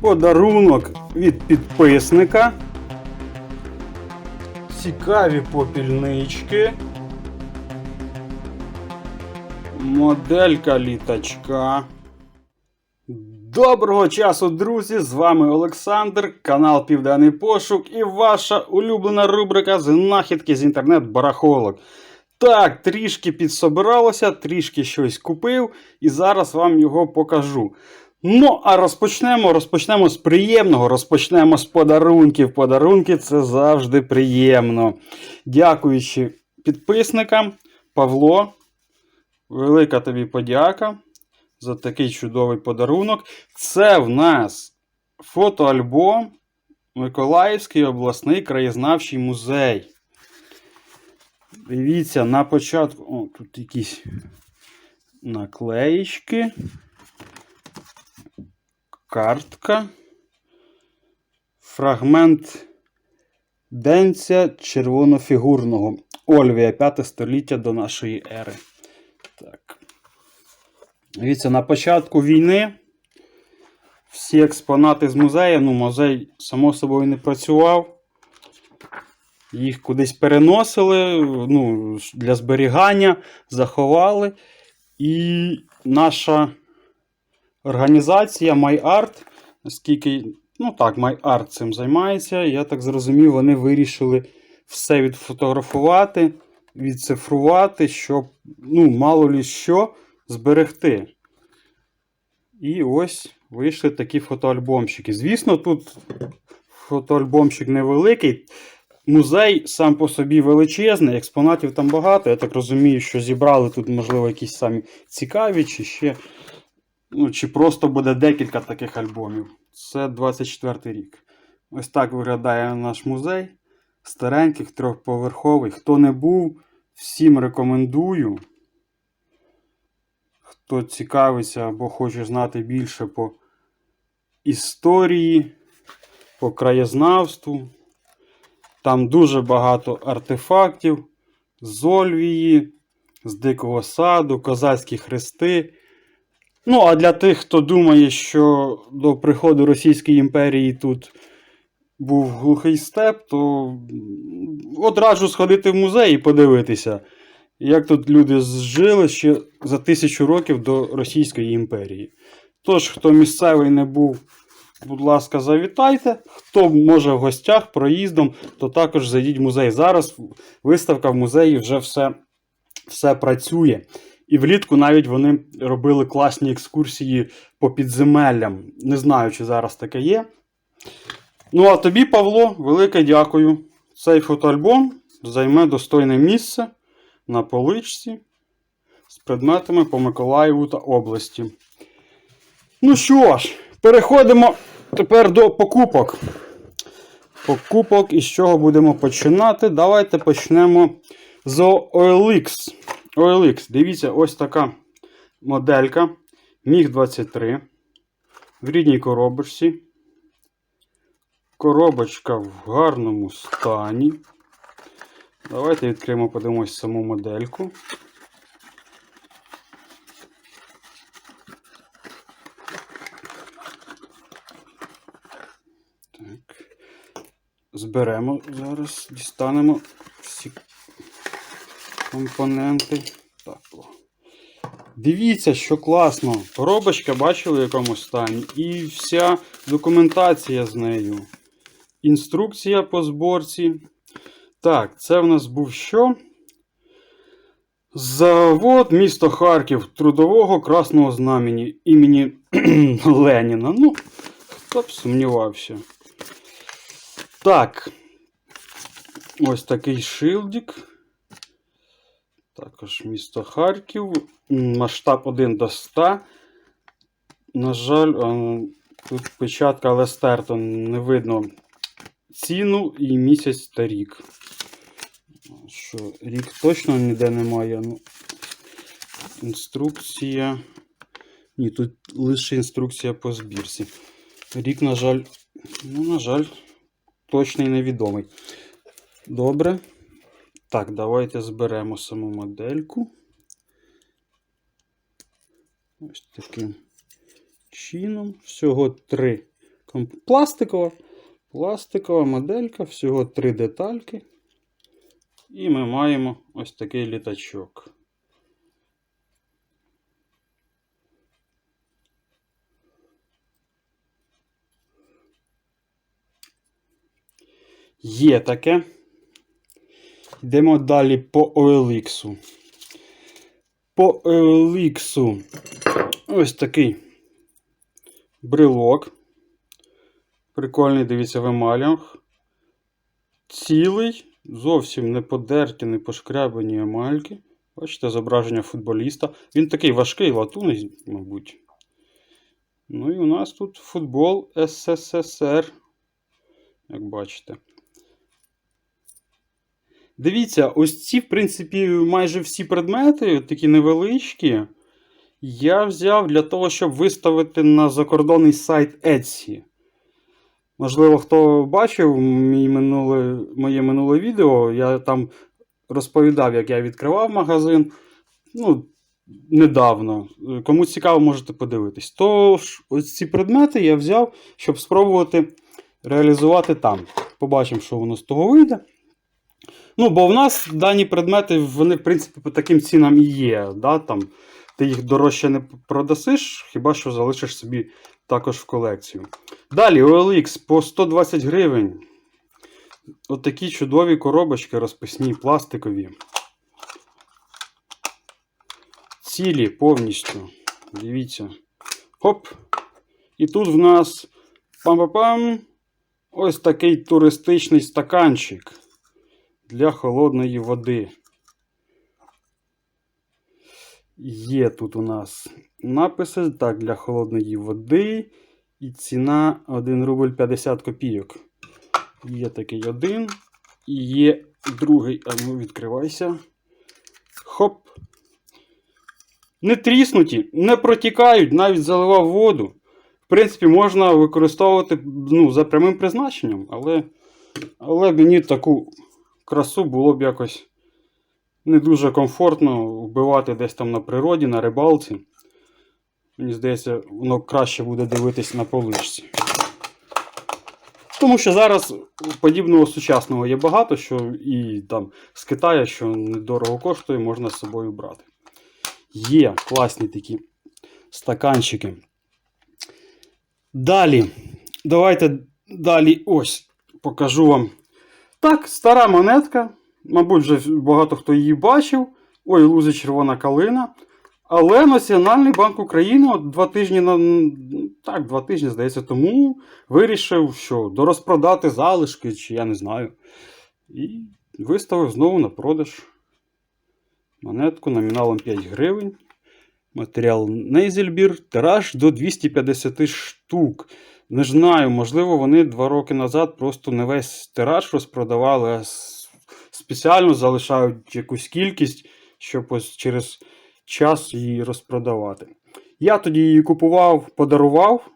Подарунок від підписника. Цікаві попільнички. Моделька літачка. Доброго часу, друзі! З вами Олександр, канал Південний Пошук і ваша улюблена рубрика Знахідки з інтернет-барахолок. Так, трішки підсобиралося, трішки щось купив, і зараз вам його покажу. Ну, а розпочнемо, розпочнемо з приємного, розпочнемо з подарунків. Подарунки це завжди приємно. Дякуючи підписникам, Павло, велика тобі подяка за такий чудовий подарунок. Це в нас фотоальбом Миколаївський обласний краєзнавчий музей. Дивіться, на початку. О, тут якісь наклеїчки. Картка. Фрагмент денця червонофігурного. Ольвія 5 століття до нашої ери. Так. Дивіться, на початку війни всі експонати з музею, ну, музей, само собою, не працював. Їх кудись переносили ну, для зберігання, заховали. І наша організація MyArt, наскільки, ну так, MyArt цим займається, я так зрозумів, вони вирішили все відфотографувати, відцифрувати, щоб, ну, мало лі що, зберегти. І ось вийшли такі фотоальбомчики. Звісно, тут фотоальбомчик невеликий. Музей сам по собі величезний, експонатів там багато. Я так розумію, що зібрали тут, можливо, якісь самі цікаві, чи ще. Ну, чи просто буде декілька таких альбомів. Це 24 рік. Ось так виглядає наш музей. Стареньких, трьохповерховий. Хто не був, всім рекомендую. Хто цікавиться або хоче знати більше по історії, по краєзнавству. Там дуже багато артефактів з Ольвії, з Дикого саду, козацькі хрести. Ну, а для тих, хто думає, що до приходу Російської імперії тут був глухий степ, то одразу сходити в музей і подивитися, як тут люди жили ще за тисячу років до Російської імперії. Тож, хто місцевий не був, будь ласка, завітайте. Хто може в гостях проїздом, то також зайдіть в музей. Зараз виставка в музеї вже все, все працює. І влітку навіть вони робили класні екскурсії по підземеллям. Не знаю, чи зараз таке є. Ну, а тобі, Павло, велике дякую. Цей фотоальбом займе достойне місце на поличці з предметами по Миколаєву та області. Ну що ж, переходимо тепер до покупок. Покупок і з чого будемо починати? Давайте почнемо з OLX. OLX, дивіться, ось така моделька Міг 23 в рідній коробочці. Коробочка в гарному стані. Давайте відкриємо, подивимось саму модельку. Так. Зберемо зараз, дістанемо компоненти. Так. Дивіться, що класно. Коробочка бачили в якому стані. І вся документація з нею. Інструкція по зборці. Так, це в нас був що? Завод місто Харків трудового красного знамені імені Леніна. Ну, хто б сумнівався. Так. Ось такий шилдик. Також місто Харків. Масштаб 1 до 100. На жаль, тут печатка Лестерто не видно ціну і місяць та рік. Що, рік точно ніде немає. Ну, інструкція. Ні, тут лише інструкція по збірці. Рік, на жаль, ну, на жаль, точний невідомий. Добре. Так, давайте зберемо саму модельку. Ось таким чином. Всього три Пластикова. Пластикова моделька, всього три детальки. І ми маємо ось такий літачок. Є таке. Йдемо далі по OLX. По OLX ось такий брелок. Прикольний, дивіться, в емалях. Цілий, зовсім не подерті, не пошкрябані емальки. Бачите, зображення футболіста. Він такий важкий, латунний, мабуть. Ну і у нас тут футбол СССР. Як бачите. Дивіться, ось ці, в принципі, майже всі предмети, такі невеличкі, я взяв для того, щоб виставити на закордонний сайт Etsy. Можливо, хто бачив мій минуле, моє минуле відео, я там розповідав, як я відкривав магазин. Ну, недавно. Кому цікаво, можете подивитись. Тож, ось ці предмети я взяв, щоб спробувати реалізувати там. Побачимо, що воно з того вийде. Ну, бо в нас дані предмети, вони, в принципі, по таким цінам і є. Да? Там, ти їх дорожче не продасиш, хіба що залишиш собі також в колекцію. Далі OLX по 120 гривень. Отакі чудові коробочки розписні, пластикові. Цілі повністю. Дивіться. Хоп. І тут в нас пам-пам-пам. Ось такий туристичний стаканчик для холодної води. Є тут у нас написи так, для холодної води. І ціна 1 рубль 50 копійок. Є такий один. І є другий. А ну відкривайся. Хоп. Не тріснуті, не протікають, навіть заливав воду. В принципі, можна використовувати ну, за прямим призначенням, але, але мені таку красу було б якось не дуже комфортно вбивати десь там на природі, на рибалці. Мені здається, воно краще буде дивитись на поличці. Тому що зараз подібного сучасного є багато, що і там з Китаю, що недорого коштує, можна з собою брати. Є класні такі стаканчики. Далі. Давайте далі ось покажу вам. Так, стара монетка. Мабуть, вже багато хто її бачив. Ой, лузи червона калина. Але Національний банк України от два тижні так, два тижні, здається, тому вирішив, що дорозпродати залишки, чи я не знаю. І виставив знову на продаж монетку номіналом 5 гривень. Матеріал Нейзельбір, тираж до 250 штук. Не знаю, можливо, вони два роки назад просто не весь тираж розпродавали, а спеціально залишають якусь кількість, щоб ось через час її розпродавати. Я тоді її купував, подарував,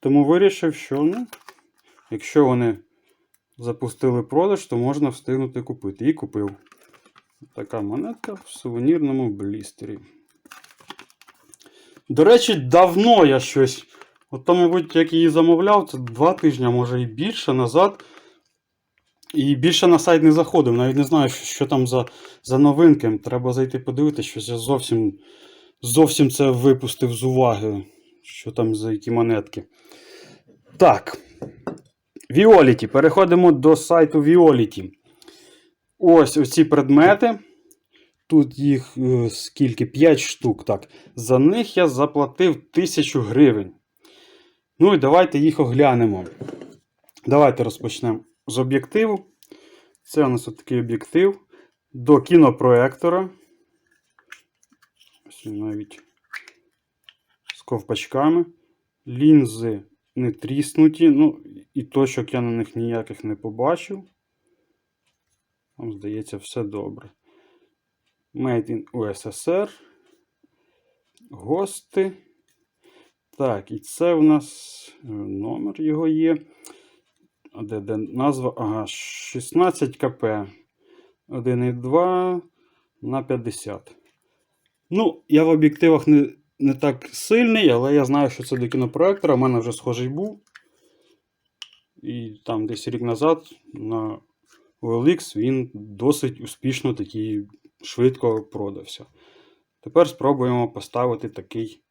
тому вирішив, що ну, якщо вони запустили продаж, то можна встигнути купити. І купив. Така монетка в сувенірному блістері. До речі, давно я щось. От то, мабуть, як її замовляв, це два тижні, може і більше назад. І більше на сайт не заходив. Навіть не знаю, що, там за, за новинки. Треба зайти подивитися, щось я зовсім, зовсім це випустив з уваги. Що там за які монетки. Так. Violet. Переходимо до сайту Violet. Ось оці предмети. Тут їх е, скільки? 5 штук. Так. За них я заплатив 1000 гривень. Ну і давайте їх оглянемо. Давайте розпочнемо з об'єктиву. Це у нас такий об'єктив до кінопроектора. Ось він навіть з ковпачками. Лінзи не тріснуті. Ну, і точок я на них ніяких не побачив. Вам здається, все добре. Made in USSR. Гости. Так, і це в нас е, номер його є. Де, де назва? Ага, 16 КП. 1,2 на 50. Ну, я в об'єктивах не, не так сильний, але я знаю, що це до кінопроектора. У мене вже схожий був. І там десь рік назад на OLX він досить успішно такий швидко продався. Тепер спробуємо поставити такий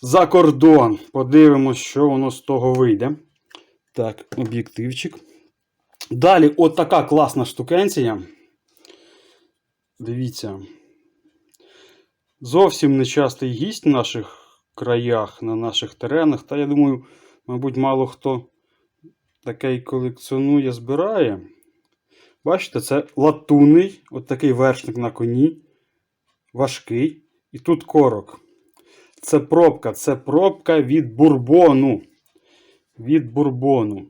за кордон. Подивимось, що воно з того вийде. Так, об'єктивчик. Далі, от така класна штукенція. Дивіться. Зовсім нечастий гість в наших краях, на наших теренах. Та я думаю, мабуть, мало хто такий колекціонує, збирає. Бачите, це латунний, от такий вершник на коні. Важкий. І тут корок. Це пробка, це пробка від бурбону. Від бурбону.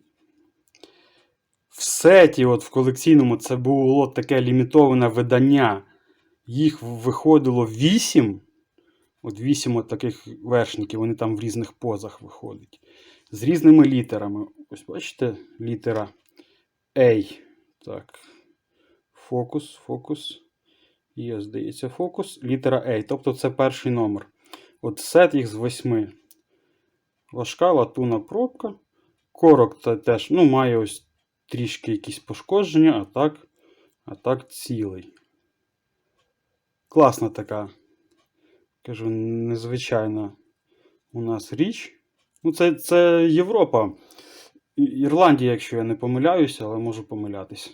В сеті, от в колекційному, це було таке лімітоване видання. Їх виходило 8. От 8 от таких вершників, вони там в різних позах виходять. З різними літерами. Ось бачите, літера A. Так. Фокус, фокус. Є, здається, фокус. Літера A. Тобто це перший номер. От сет їх з 8. Важка латуна пробка. Корок це теж ну, має ось трішки якісь пошкодження, а так, а так цілий. Класна така, кажу, незвичайна у нас річ. Ну, це, це Європа. Ірландія, якщо я не помиляюся, але можу помилятися.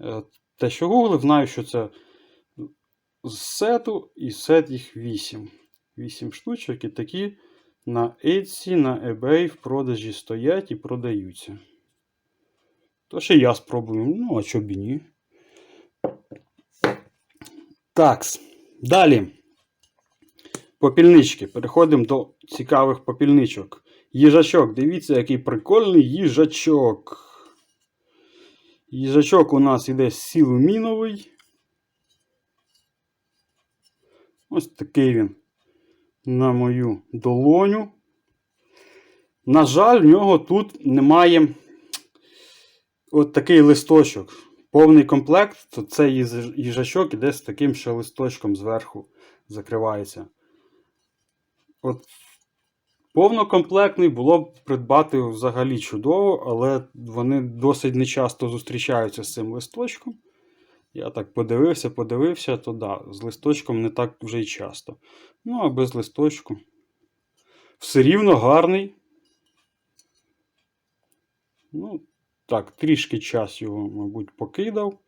Е, Те, що гуглив, знаю, що це з сету, і сет їх 8. 8 штучок, і такі на Etsy, на eBay в продажі стоять і продаються. Тож і я спробую. Ну, а чого б і ні. Такс. Далі. Попільнички. Переходимо до цікавих попільничок. Їжачок. Дивіться, який прикольний їжачок. Їжачок у нас іде сілуміновий. Ось такий він на мою долоню. На жаль, в нього тут немає от такий листочок. Повний комплект, то цей їжачок іде з таким ще листочком зверху закривається. От повнокомплектний було б придбати взагалі чудово, але вони досить нечасто зустрічаються з цим листочком. Я так подивився, подивився, то да, з листочком не так вже й часто. Ну, а без листочку. Все рівно гарний. Ну, так, трішки час його, мабуть, покидав.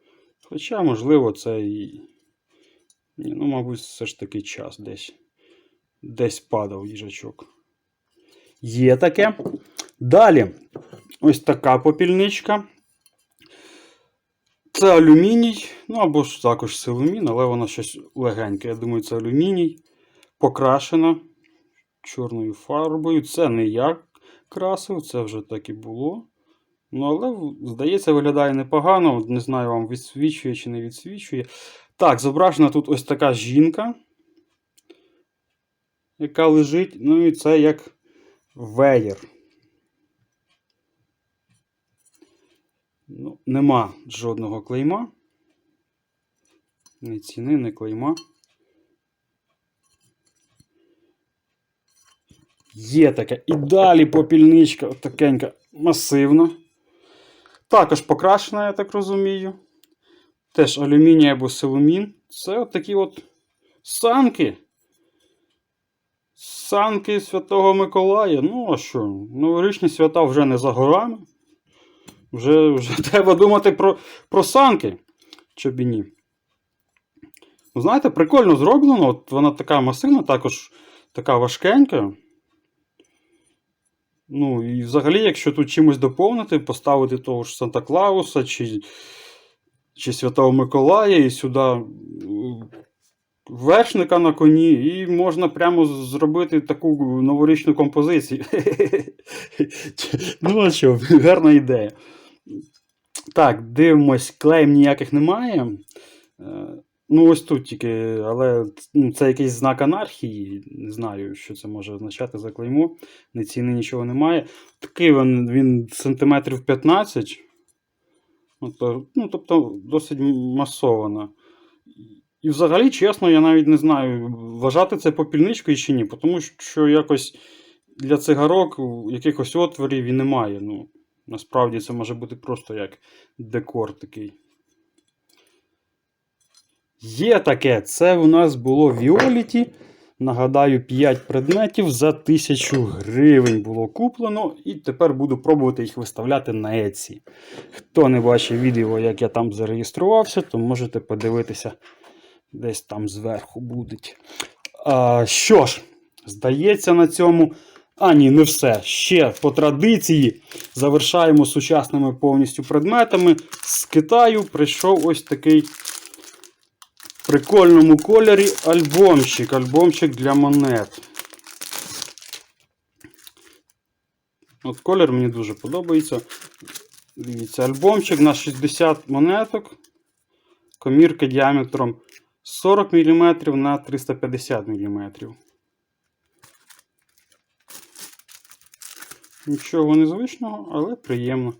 Хоча, можливо, це і. Ні, ну, мабуть, все ж таки час десь. Десь падав їжачок. Є таке. Далі. Ось така попільничка. Це алюміній, ну або ж також силумін, але вона щось легеньке. Я думаю, це алюміній. Покрашена чорною фарбою. Це не я красив, це вже так і було. Ну, але, здається, виглядає непогано. Не знаю, вам відсвічує чи не відсвічує. Так, зображена тут ось така жінка, яка лежить. Ну і це як веєр. Ну, нема жодного клейма. Ні ціни, ні клейма. Є таке. І далі попільничка, такенька, масивна. Також покрашена, я так розумію. Теж алюміній або силумін. Це от такі от санки. Санки Святого Миколая. Ну, а що? Новорічні свята вже не за горами. Вже, вже треба думати про, про санки. І ні. Ну, знаєте, прикольно зроблено. От вона така масивна, також така важкенька. Ну, і взагалі, якщо тут чимось доповнити, поставити того ж Санта Клауса чи, чи Святого Миколая і сюди вершника на коні, і можна прямо зробити таку новорічну композицію. ну, а що, гарна ідея. Так, дивимось, клейм ніяких немає. Е, Ну, ось тут тільки, але ну, це якийсь знак анархії. Не знаю, що це може означати за клеймо. Ні ціни нічого немає. Такий він, він сантиметрів 15. Ну, ну, тобто досить масовано. І взагалі, чесно, я навіть не знаю, вважати це попільничкою чи ні, тому що якось для цигарок якихось отворів і немає. Ну, Насправді це може бути просто як декор такий. Є таке, це у нас було в Віоліті. Нагадаю, 5 предметів за 1000 гривень було куплено, і тепер буду пробувати їх виставляти на Etsy. Хто не бачив відео, як я там зареєструвався, то можете подивитися десь там зверху будуть. Що ж, здається, на цьому. А, ні, не все. Ще по традиції завершаємо сучасними повністю предметами. З Китаю прийшов ось такий в прикольному кольорі альбомчик. Альбомчик для монет. От колір мені дуже подобається. Дивіться, альбомчик на 60 монеток. Комірка діаметром 40 мм на 350 мм. Нічого незвичного, але приємно.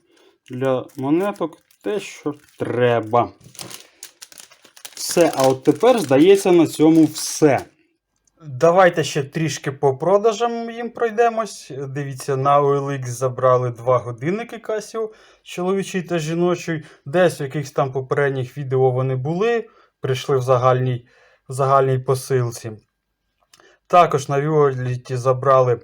Для монеток те, що треба. Все, а от тепер, здається, на цьому все. Давайте ще трішки по продажам їм пройдемось. Дивіться, на OLX забрали два годинники Casio, чоловічий та жіночий. Десь в якихось там попередніх відео вони були, прийшли в загальній, в загальній посилці. Також на Violet забрали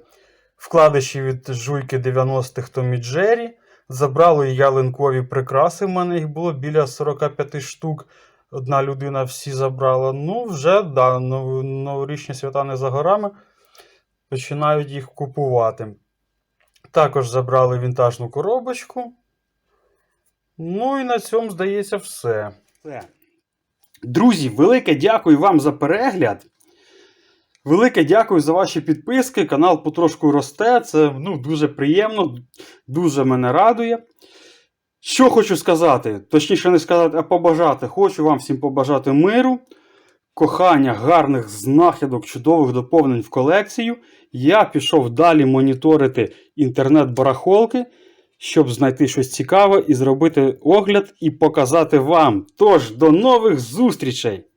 вкладиші від жуйки 90-х Tommy Jerry. Забрали ялинкові прикраси. В мене їх було біля 45 штук. Одна людина всі забрала. Ну, вже да, нов- новорічні свята не за горами. Починають їх купувати. Також забрали вінтажну коробочку. Ну і на цьому, здається, все. Друзі, велике дякую вам за перегляд. Велике дякую за ваші підписки. Канал потрошку росте. Це ну, дуже приємно, дуже мене радує. Що хочу сказати, точніше не сказати, а побажати. Хочу вам всім побажати миру, кохання, гарних знахідок, чудових доповнень в колекцію. Я пішов далі моніторити інтернет-барахолки, щоб знайти щось цікаве і зробити огляд і показати вам. Тож, до нових зустрічей!